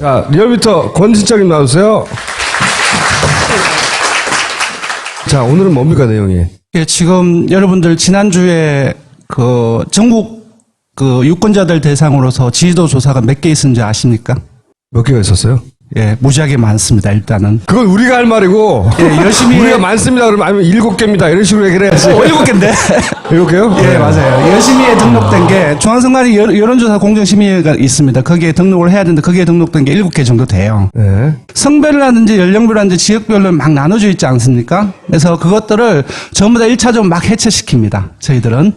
자, 리얼미터 권진창님 나오세요. 자, 오늘은 뭡니까, 내용이? 예, 지금 여러분들 지난주에 그 전국 그 유권자들 대상으로서 지지도 조사가 몇 개 있었는지 아십니까? 몇 개가 있었어요? 예, 무지하게 많습니다, 일단은. 그건 우리가 할 말이고. 예, 열심히 우리가 해- 많습니다. 그러면 아니면 일곱 개입니다. 이런 식으로 얘기를 해야지. 어, 일곱 개인데? 일곱 개요? 예, 네. 맞아요. 열심히 등록된 게 중앙선관위 여- 여론조사 공정심의가 있습니다. 거기에 등록을 해야 되는데 거기에 등록된 게 일곱 개 정도 돼요. 네. 성별이라든지 연령별이라든지 지역별로 막 나눠져 있지 않습니까? 그래서 그것들을 전부 다 1차적으로 막 해체시킵니다. 저희들은.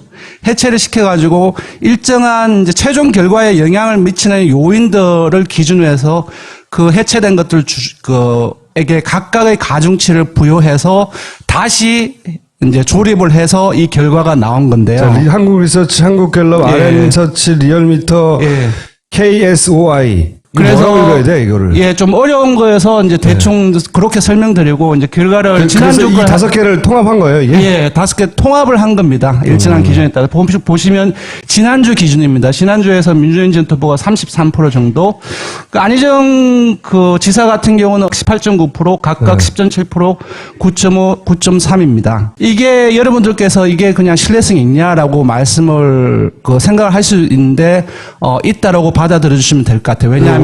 해체를 시켜가지고 일정한 이제 최종 결과에 영향을 미치는 요인들을 기준으로 해서 그 해체된 것들 주, 그, 에게 각각의 가중치를 부여해서 다시 이제 조립을 해서 이 결과가 나온 건데요. 자, 리- 한국 리서치, 한국 갤럽, 예. RM 리서치, 리얼미터, 예. KSOI. 그래서 읽어야 돼, 이거를? 예, 좀 어려운 거여서 이제 대충 그렇게 설명드리고 이제 결과를 그- 지난주 이 걸 다섯 개를 통합한 거예요, 이게? 예, 다섯 개 통합을 한 겁니다. 일정한 기준에 따라. 보- 보시면 지난주 기준입니다. 지난주에서 민주인 진 투표가 33% 정도. 그 안희정 그 지사 같은 경우는 18.9% 각각 10.7%, 9.5, 9.3입니다. 이게 여러분들께서 이게 그냥 신뢰성이 있냐라고 말씀을 그 생각을 할 수 있는데 어 있다라고 받아들여 주시면 될 것 같아요. 왜냐하면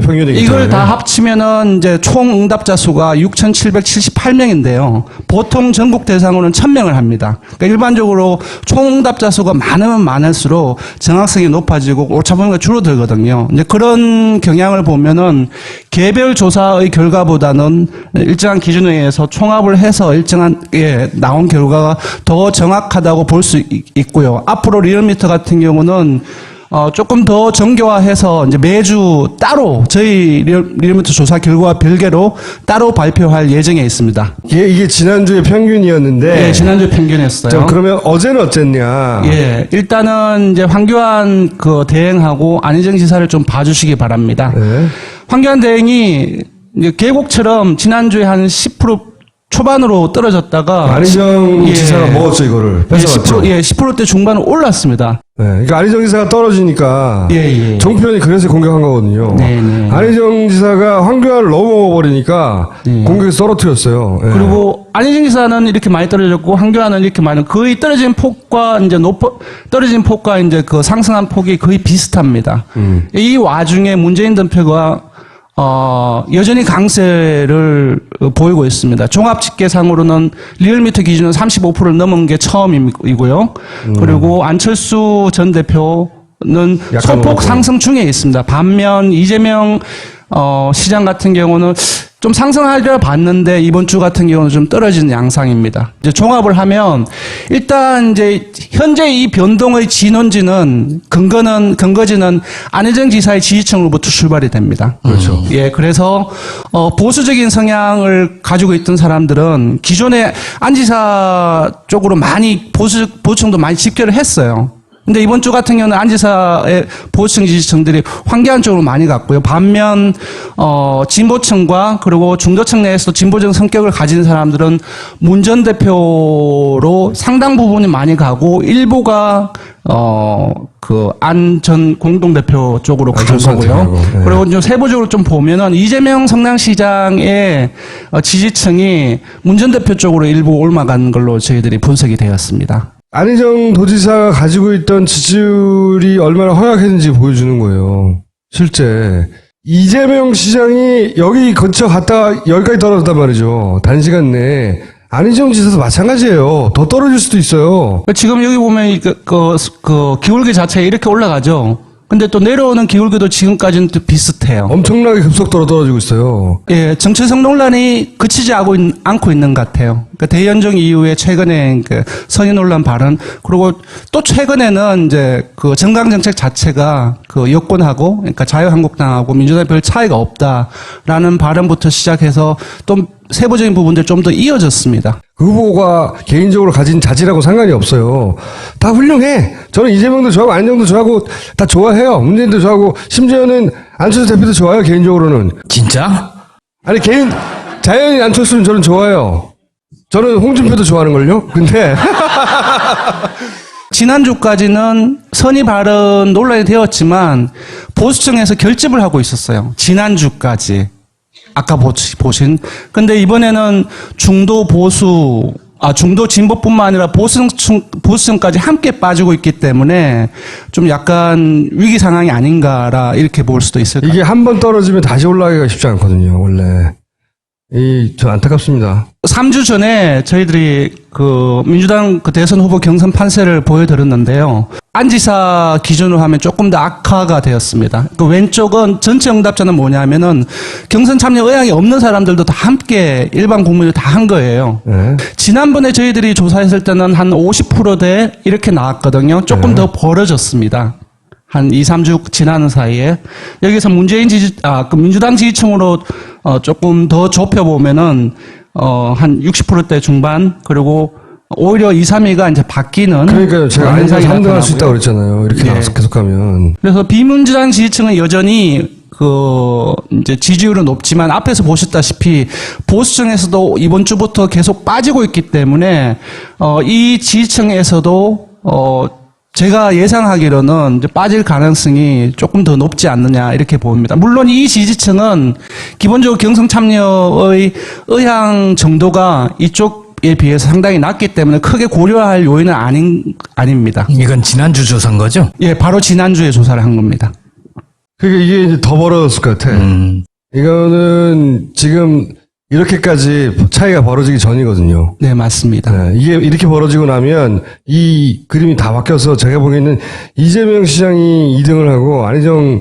평균이기 이걸. 다 합치면은 이제 총 응답자 수가 6,778명인데요. 보통 전국 대상으로는 1,000명을 합니다. 그러니까 일반적으로 총 응답자 수가 많으면 많을수록 정확성이 높아지고 오차 범위가 줄어들거든요. 이제 그런 경향을 보면은 개별 조사의 결과보다는 일정한 기준에 의해서 총합을 해서 일정한 예, 나온 결과가 더 정확하다고 볼 수 있고요. 앞으로 리얼미터 같은 경우는 어, 조금 더 정교화해서 이제 매주 따로 저희 리얼, 리얼미터 조사 결과 별개로 따로 발표할 예정에 있습니다. 이게, 이게 지난주에 평균이었는데. 예, 지난주 평균했어요. 자, 그러면 어제는 어쨌냐? 예, 일단은 이제 황교안 그 대행하고 안희정 지사를 좀 봐주시기 바랍니다. 네. 황교안 대행이 계곡처럼 지난주에 한 10% 초반으로 떨어졌다가 안희정 예. 지사가 먹었죠, 이거를. 예, 뺏어갔죠. 10%, 예, 10%대 중반으로 올랐습니다. 네, 그러니까 안희정 지사가 떨어지니까 예, 예. 정표현이 그래서 공격한 거거든요. 네, 네. 안희정 지사가 황교안을 너무 먹어버리니까 네. 공격에서 떨어뜨렸어요. 예. 그리고 안희정 지사는 이렇게 많이 떨어졌고 황교안은 이렇게 많이 거의 떨어진 폭과 이제 높 떨어진 폭과 이제 그 상승한 폭이 거의 비슷합니다. 음. 이 와중에 문재인 대표가 어 여전히 강세를 어, 보이고 있습니다. 종합 집계상으로는 리얼미터 기준은 35%를 넘은 게 처음이고요. 그리고 안철수 전 대표 는 소폭. 상승 중에 있습니다. 반면 이재명 어, 시장 같은 경우는 좀 상승하려 봤는데 이번 주 같은 경우는 좀 떨어지는 양상입니다. 이제 종합을 하면 일단 이제 현재 이 변동의 진원지는 근거는 근거지는 안희정 지사의 지지층으로부터 출발이 됩니다. 그렇죠. 예, 그래서 어, 보수적인 성향을 가지고 있던 사람들은 기존에 안 지사 쪽으로 많이 보수 보수층도 많이 집결을 했어요. 근데 이번 주 같은 경우는 안 지사의 보수층 지지층들이 황교안 쪽으로 많이 갔고요. 반면 어 진보층과 그리고 중도층 내에서 진보적 성격을 가진 사람들은 문 전 대표로 상당 부분이 많이 가고 일부가 어 그 안 전 공동 대표 쪽으로 간 거고요. 예. 그리고 좀 세부적으로 좀 보면은 이재명 성남시장의 어, 지지층이 문 전 대표 쪽으로 일부 올라간 걸로 저희들이 분석이 되었습니다. 안희정 도지사가 가지고 있던 지지율이 얼마나 허약했는지 보여주는 거예요. 실제. 이재명 시장이 여기 근처 갔다가 여기까지 떨어졌단 말이죠. 단시간 내에. 안희정 지사도 마찬가지예요. 더 떨어질 수도 있어요. 지금 여기 보면 이 그, 그, 그 기울기 자체가 이렇게 올라가죠. 근데 또 내려오는 기울기도 지금까지는 또 비슷해요. 엄청나게 급속도로 떨어지고 있어요. 예, 정체성 논란이 그치지 않고, 있, 않고 있는 것 같아요. 그러니까 대연정 이후에 최근에 그 선의 논란 발언, 그리고 또 최근에는 이제 그 정강 정책 자체가 그 여권하고, 그러니까 자유한국당하고 민주당에 별 차이가 없다라는 발언부터 시작해서 또 세부적인 부분들 좀 더 이어졌습니다. 그 후보가 개인적으로 가진 자질하고 상관이 없어요. 다 훌륭해. 저는 이재명도 좋아하고 안정도 좋아하고 다 좋아해요. 문재인도 좋아하고 심지어는 안철수 대표도 좋아요. 개인적으로는. 진짜? 아니 개인 자연인 안철수는 저는 좋아요. 저는 홍준표도 좋아하는 걸요. 근데 지난주까지는 선의 발언 논란이 되었지만 보수층에서 결집을 하고 있었어요. 지난주까지. 아까 보- 보신. 근데 이번에는 중도 보수, 아, 중도 진보뿐만 아니라 보수층, 보수층까지 함께 빠지고 있기 때문에 좀 약간 위기 상황이 아닌가라 이렇게 볼 수도 있을 것 같아요. 이게 한 번 떨어지면 다시 올라가기가 쉽지 않거든요, 원래. 이, 저 안타깝습니다. 3주 전에 저희들이 그 민주당 그 대선 후보 경선 판세를 보여드렸는데요. 안지사 기준으로 하면 조금 더 악화가 되었습니다. 그 왼쪽은 전체 응답자는 뭐냐면은 경선 참여 의향이 없는 사람들도 다 함께 일반 국민들 다한 거예요. 네. 지난번에 저희들이 조사했을 때는 한 50%대 이렇게 나왔거든요. 조금 더 벌어졌습니다. 한 2, 3주 지나는 사이에 여기서 문재인 지지 아, 그 민주당 지지층으로 어 조금 더 좁혀 보면은 어한 60%대 중반 그리고 오히려 2, 3위가 이제 바뀌는 그러니까요. 제가 안에서 현상이 3등 할수 나타나고요. 있다고 그랬잖아요. 이렇게 예. 계속하면. 그래서 비민주당 지지층은 여전히 그 이제 지지율은 높지만 앞에서 보셨다시피 보수층에서도 이번 주부터 계속 빠지고 있기 때문에 어 이 지지층에서도 어 제가 예상하기로는 이제 빠질 가능성이 조금 더 높지 않느냐 이렇게 봅니다. 물론 이 지지층은 기본적으로 경선 참여의 의향 정도가 이쪽에 비해서 상당히 낮기 때문에 크게 고려할 요인은 아닌 아닙니다. 이건 지난주 조사인 거죠? 예, 바로 지난주에 조사를 한 겁니다. 그게 이게 이제 더 벌어졌을 것 같아. 음. 이거는 지금 이렇게까지 차이가 벌어지기 전이거든요. 네, 맞습니다. 네, 이게 이렇게 벌어지고 나면 이 그림이 다 바뀌어서 제가 보기에는 이재명 시장이 2등을 하고 안희정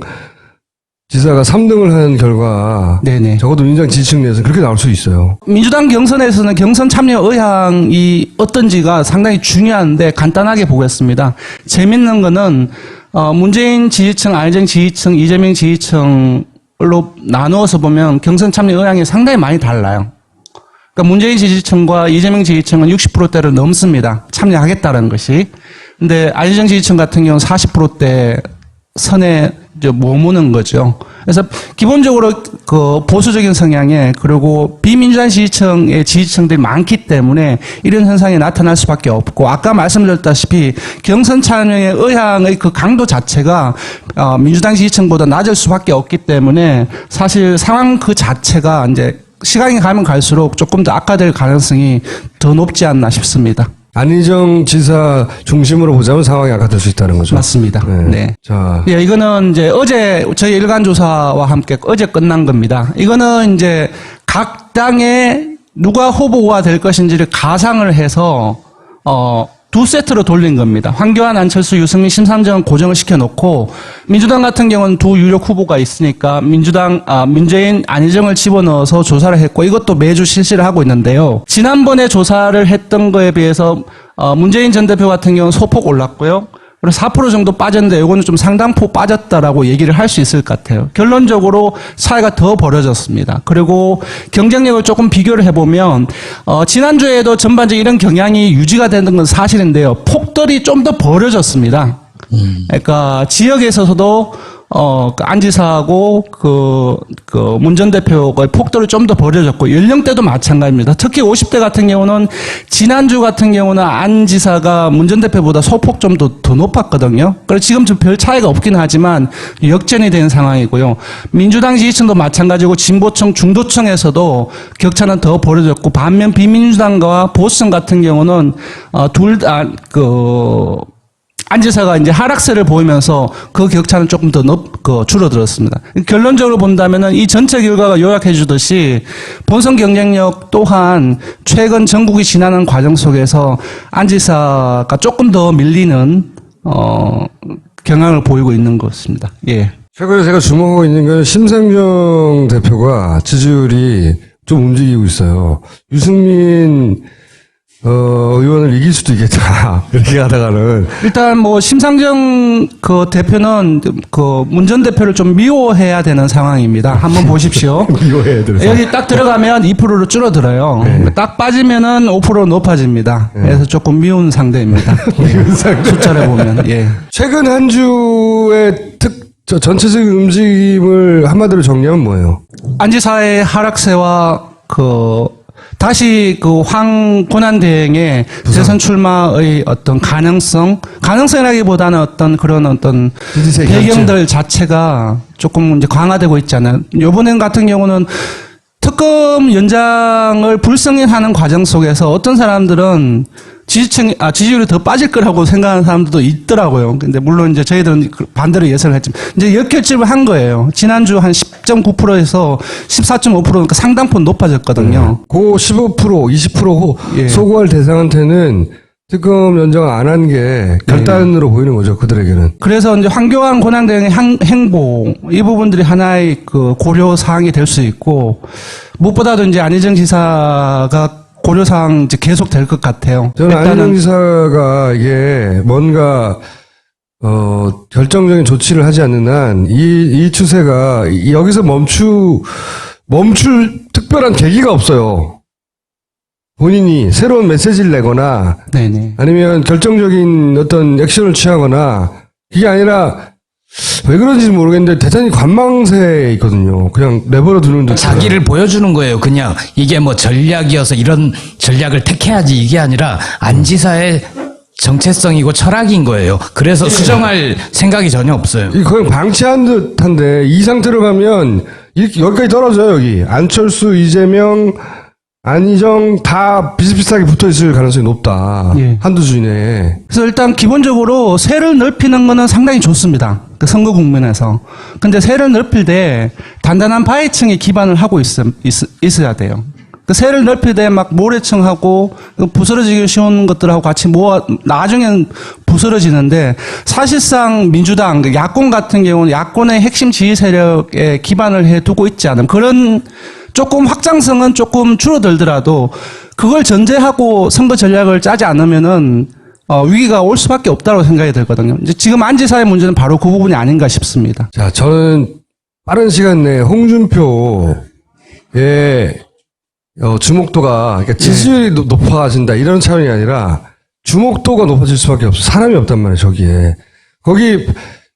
지사가 3등을 한 결과 네네. 적어도 민주당 지지층 내에서 그렇게 나올 수 있어요. 민주당 경선에서는 경선 참여 의향이 어떤지가 상당히 중요한데 간단하게 보겠습니다. 재밌는 거는 어, 문재인 지지층, 안희정 지지층, 이재명 지지층 으로 나누어서 보면 경선 참여 의향이 상당히 많이 달라요. 그러니까 문재인 지지층과 이재명 지지층은 60%대를 넘습니다. 참여하겠다는 것이. 근데 안희정 지지층 같은 경우는 40%대 선에 머무는 거죠. 그래서 기본적으로 그 보수적인 성향에 그리고 비민주당 지지층의 지지층들이 많기 때문에 이런 현상이 나타날 수밖에 없고 아까 말씀드렸다시피 경선 참여의 의향의 그 강도 자체가 어, 민주당 지지층보다 낮을 수밖에 없기 때문에 사실 상황 그 자체가 이제 시간이 가면 갈수록 조금 더 악화될 가능성이 더 높지 않나 싶습니다. 안희정 지사 중심으로 보자면 상황이 악화될 수 있다는 거죠. 맞습니다. 네. 네. 자, 예, 이거는 이제 어제 저희 일간 조사와 함께 어제 끝난 겁니다. 이거는 이제 각 당에 누가 후보가 될 것인지를 가상을 해서 어, 두 세트로 돌린 겁니다. 황교안, 안철수, 유승민, 심상정은 고정을 시켜놓고 민주당 같은 경우는 두 유력 후보가 있으니까 민주당, 아, 문재인, 안희정을 집어넣어서 조사를 했고 이것도 매주 실시를 하고 있는데요. 지난번에 조사를 했던 거에 비해서 어, 문재인 전 대표 같은 경우는 소폭 올랐고요. 그리고 4% 정도 빠졌는데 이거는 좀 상당폭 빠졌다라고 얘기를 할 수 있을 것 같아요. 결론적으로 차이가 더 벌어졌습니다. 그리고 경쟁력을 조금 비교를 해보면 어, 지난주에도 전반적으로 이런 경향이 유지가 되는 건 사실인데요. 폭들이 좀 더 벌어졌습니다. 그러니까 지역에 있어서도 어, 그 안지사하고 그, 그, 문전 대표가 폭도를 좀 더 벌어졌고, 연령대도 마찬가지입니다. 특히 50대 같은 경우는, 지난주 같은 경우는 안지사가 문전 대표보다 소폭 좀 더, 더 높았거든요. 그래서 지금 좀 별 차이가 없긴 하지만, 역전이 된 상황이고요. 민주당 지지층도 마찬가지고, 진보층, 중도층에서도 격차는 더 벌어졌고, 반면 비민주당과 보수층 같은 경우는, 어, 둘, 다, 그, 안지사가 이제 하락세를 보이면서 그 격차는 조금 더 높, 그 줄어들었습니다. 결론적으로 본다면은 이 전체 결과가 요약해 주듯이 본선 경쟁력 또한 최근 전국이 지나는 과정 속에서 안지사가 조금 더 밀리는 어 경향을 보이고 있는 것 같습니다. 예. 최근에 제가 주목하고 있는 건 심상정 대표가 지지율이 좀 움직이고 있어요. 유승민 어, 의원을 이길 수도 있겠다. 이렇게 하다가는 일단 뭐 심상정 그 대표는 그 문전 대표를 좀 미워해야 되는 상황입니다. 한번 보십시오. 미워해야 되는 여기 딱 들어가면 2%로 줄어들어요. 그러니까 딱 빠지면은 5% 높아집니다. 그래서 조금 미운 상대입니다. 예. 숫자를 보면 예. 최근 한 주의 특, 저 전체적인 움직임을 한마디로 정리하면 뭐예요? 안지사의 하락세와 그 다시 그황 권한대행의 대선 출마의 어떤 가능성, 가능성이라기보다는 어떤 그런 어떤 배경들 자체가 조금 이제 강화되고 있잖아요. 요번엔 같은 경우는 특검 연장을 불승인하는 과정 속에서 어떤 사람들은 지지층, 아, 지지율이 더 빠질 거라고 생각하는 사람들도 있더라고요. 근데 물론 이제 저희들은 그 반대로 예상을 했지만, 이제 역결집을 한 거예요. 지난주 한 10.9%에서 14.5% 그러니까 상당폭 높아졌거든요. 그 15%, 20% 예. 소구할 대상한테는 특검 연장 안 한 게 결단으로 보이는 거죠. 그들에게는. 그래서 이제 황교안 권한대행의 향- 행보 이 부분들이 하나의 그 고려 사항이 될 수 있고 무엇보다도 이제 안희정 지사가 고려 사항 이제 계속 될 것 같아요. 저는 안희정 지사가 이게 뭔가 어 결정적인 조치를 하지 않는 한 이 이 추세가 이- 여기서 멈추 멈출 특별한 계기가 없어요. 본인이 새로운 메시지를 내거나 네네. 아니면 결정적인 어떤 액션을 취하거나 그게 아니라 왜 그런지 모르겠는데 대단히 관망세에 있거든요. 그냥 내버려 두는 듯. 자기를 보여주는 거예요. 그냥 이게 뭐 전략이어서 이런 전략을 택해야지 이게 아니라 안지사의 정체성이고 철학인 거예요. 그래서 수정할 생각이 전혀 없어요. 이 거의 방치한 듯한데 이 상태로 가면 이렇게 여기까지 떨어져요 여기 안철수 이재명 안희정 다 비슷비슷하게 붙어 있을 가능성이 높다 예. 한두 주 이내에 그래서 일단 기본적으로 세를 넓히는 거는 상당히 좋습니다. 그 선거 국면에서. 근데 세를 넓힐 때 단단한 바위층에 기반을 하고 있, 있, 어야 돼요. 그 세를 넓힐 때 막 모래층하고 그 부스러지기 쉬운 것들하고 같이 모아 나중에는 부스러지는데 사실상 민주당 그 야권 같은 경우는 야권의 핵심 지지 세력에 기반을 해 두고 있지 않은 그런 조금 확장성은 조금 줄어들더라도 그걸 전제하고 선거 전략을 짜지 않으면은 어, 위기가 올 수밖에 없다고 생각이 들거든요. 이제 지금 안지사의 문제는 바로 그 부분이 아닌가 싶습니다. 자 저는 빠른 시간 내에 홍준표의 어, 주목도가 그러니까 지지율이 높- 높아진다 이런 차원이 아니라 주목도가 높아질 수밖에 없어 사람이 없단 말이에요 저기에 거기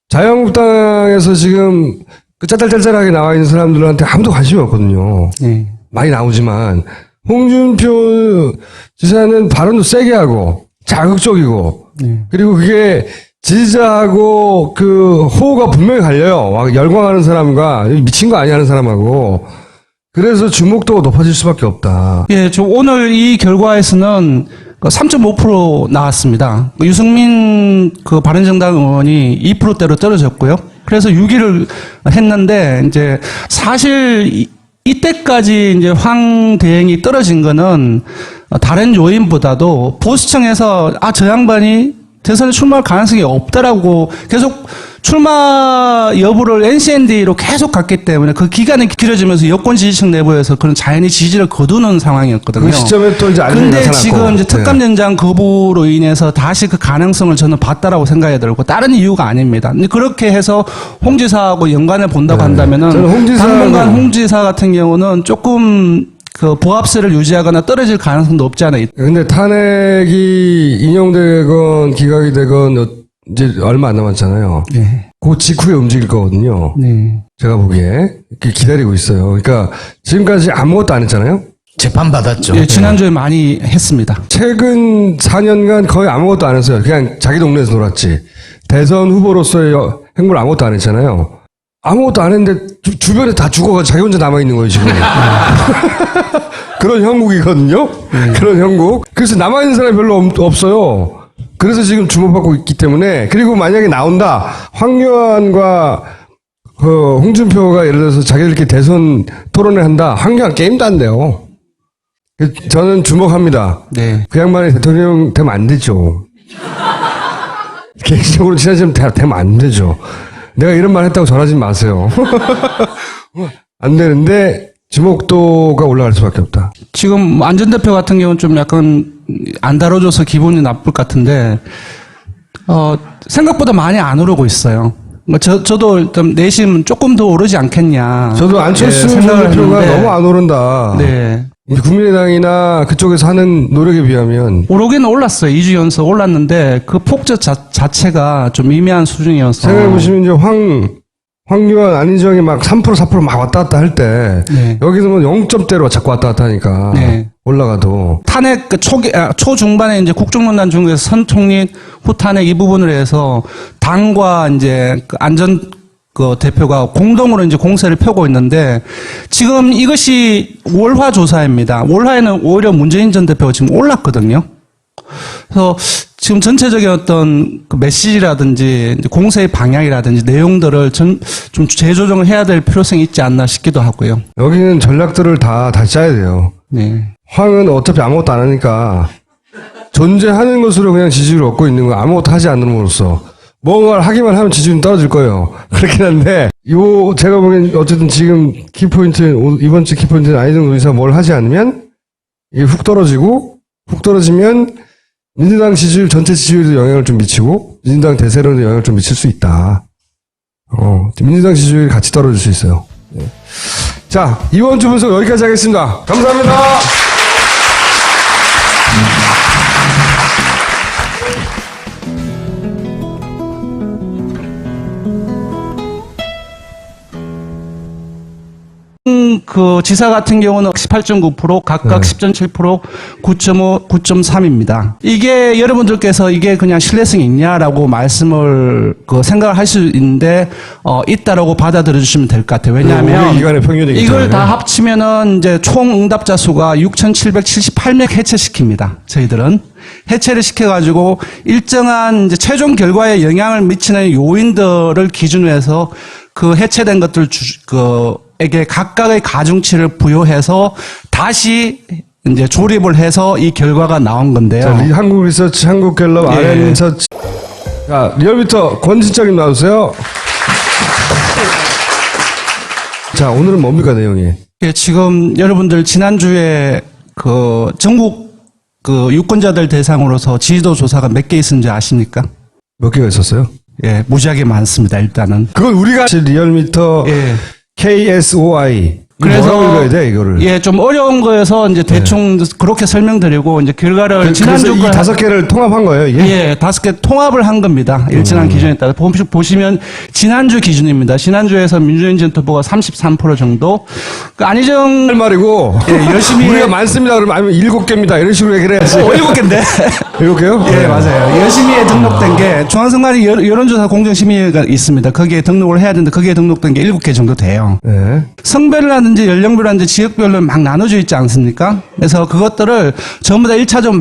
자유한국당에서 지금 그 짜잘짜잘하게 나와 있는 사람들한테 아무도 관심이 없거든요 네. 많이 나오지만 홍준표 지사는 발언도 세게 하고 자극적이고 네. 그리고 그게 지지자하고 그 호가 분명히 갈려요. 막 열광하는 사람과 미친 거 아니야 하는 사람하고 그래서 주목도가 높아질 수밖에 없다. 예, 저 오늘 이 결과에서는 3.5% 나왔습니다. 그 유승민 그 바른정당 의원이 2%대로 떨어졌고요. 그래서 6위를 했는데 이제 사실 이- 이때까지 이제 황 대행이 떨어진 거는 다른 요인보다도 보수층에서 아 저 양반이 대선에 출마할 가능성이 없다라고 계속 출마 여부를 NCND로 계속 갔기 때문에 그 기간이 길어지면서 여권 지지층 내부에서 그런 자연히 지지를 거두는 상황이었거든요. 그 시점에 또 이제 안정이 근데 나타났고. 지금 이제 네. 특감 연장 거부로 인해서 다시 그 가능성을 저는 봤다라고 생각이 들고 다른 이유가 아닙니다. 근데 그렇게 해서 홍 지사하고 연관을 본다고 네. 한다면은 저는 홍 지사는- 당분간 홍 지사 같은 경우는 조금 그 보합세를 유지하거나 떨어질 가능성도 없지 않아 있다. 근데 탄핵이 인용되건 기각이 되건 어- 이제 얼마 안 남았잖아요. 네. 그 직후에 움직일 거거든요. 네. 제가 보기에 이렇게 기다리고 있어요. 그러니까 지금까지 아무것도 안 했잖아요. 재판 받았죠. 예, 지난주에 많이 했습니다. 최근 4년간 거의 아무것도 안 했어요. 그냥 자기 동네에서 놀았지. 대선 후보로서의 여- 행보를 아무것도 안 했잖아요. 아무것도 안 했는데 주, 변에다 죽어가지고 자기 혼자 남아 있는 거예요, 지금. 그런 형국이거든요? 그런 형국. 그래서 남아 있는 사람이 별로 없- 없어요. 그래서 지금 주목받고 있기 때문에. 그리고 만약에 나온다. 황교안과 그 홍준표가 예를 들어서 자기들끼리 대선 토론을 한다. 황교안 게임도 안 돼요. 그 저는 주목합니다. 네. 그 양반이 대통령 되면 안 되죠. 개인적으로 되- 되면 안 되죠. 내가 이런 말 했다고 전하지 마세요. 안 되는데 주목도가 올라갈 수밖에 없다. 지금 안전 대표 같은 경우는 좀 약간 안 다뤄줘서 기분이 나쁠 것 같은데 어 생각보다 많이 안 오르고 있어요. 뭐저 저도 일단 내심 조금 더 오르지 않겠냐. 저도 안철수 예, 대표가 너무 안 오른다. 네. 국민의당이나 그쪽에서 하는 노력에 비하면 오르긴 올랐어요. 2주 연속 올랐는데 그 폭저 자, 자체가 좀 미미한 수준이어서 생각해 보시면 이제 황 황교안 안희정이 막 3% 4%막 왔다 갔다 할 때 네. 여기서 뭐 0점대로 자꾸 왔다 갔다 하니까 네. 올라가도 탄핵 그 초기 아, 초중반에 이제 국정농단 중에서 선총리 후탄핵 이 부분을 해서 당과 이제 그 안전 그 대표가 공동으로 이제 공세를 펴고 있는데 지금 이것이 월화 조사입니다. 월화에는 오히려 문재인 전 대표가 지금 올랐거든요. 그래서 지금 전체적인 어떤 그 메시지라든지 공세의 방향이라든지 내용들을 전, 좀 재조정을 해야 될 필요성이 있지 않나 싶기도 하고요. 여기는 전략들을 다 다시 짜야 돼요. 네. 황은 어차피 아무것도 안 하니까 존재하는 것으로 그냥 지지를 얻고 있는 거 아무것도 하지 않음으로써 뭔가를 하기만 하면 지지율은 떨어질 거예요. 그렇긴 한데 요 제가 보기엔 어쨌든 지금 키포인트 오- 이번 주 키포인트는 안희정 의사 뭘 하지 않으면 이게 훅 떨어지고 훅 떨어지면 민주당 지지율 전체 지지율에도 영향을 좀 미치고 민주당 대세론에도 영향을 좀 미칠 수 있다. 어 민주당 지지율이 같이 떨어질 수 있어요. 네. 자 이번 주 분석 여기까지 하겠습니다. 감사합니다. 그 지사 같은 경우는 18.9% 각각 네. 10.7% 9.5 9.3입니다. 이게 여러분들께서 이게 그냥 신뢰성이 있냐라고 말씀을 그 생각을 할 수 있는데 어 있다라고 받아들여 주시면 될 것 같아요. 왜냐하면 이걸. 다 합치면은 이제 총 응답자 수가 6,778명 해체시킵니다. 저희들은 해체를 시켜가지고 일정한 이제 최종 결과에 영향을 미치는 요인들을 기준으로 해서 그 해체된 것들 주, 그, 에게 각각의 가중치를 부여해서 다시 이제 조립을 해서 이 결과가 나온 건데요. 자, 리- 한국 리서치, 한국 갤럽, 예. RN 리서치. 자, 리얼미터 권진적인 나와주세요. 자, 오늘은 뭡니까, 내용이? 예, 지금 여러분들 지난주에 그 전국 그 유권자들 대상으로서 지지도 조사가 몇 개 있었는지 아십니까? 몇 개가 있었어요? 예, 무지하게 많습니다, 일단은. 그건 우리가 리얼미터 예. KSOI. 그래서 뭐라고 읽어야 돼, 이거를? 예, 좀 어려운 거여서 이제 대충 그렇게 설명드리고 이제 결과를 그, 래서 지난주 이걸 다섯 개를 통합한 거예요, 이게? 예, 다섯 개 통합을 한 겁니다. 일정한 음. 기준에 따라. 보- 보시면 지난주 기준입니다. 지난주에서 민주인 전 투표가 33% 정도. 그 안희정 할 말이고. 예, 열심히 우리가 해- 많습니다. 그러면 아니면 일곱 개입니다. 이런 식으로 얘기를 해야지. 어, 일곱 개인데. 일곱 개요? 예, 맞아요. 열심히에 등록된 게 중앙선관위 여- 여론조사 공정심의가 있습니다. 거기에 등록을 해야 되는데 거기에 등록된 게 일곱 개 정도 돼요. 네. 성별 이라든지 연령별이라든지 지역별로 막 나눠져 있지 않습니까? 그래서 그것들을 전부 다 1차적으로 막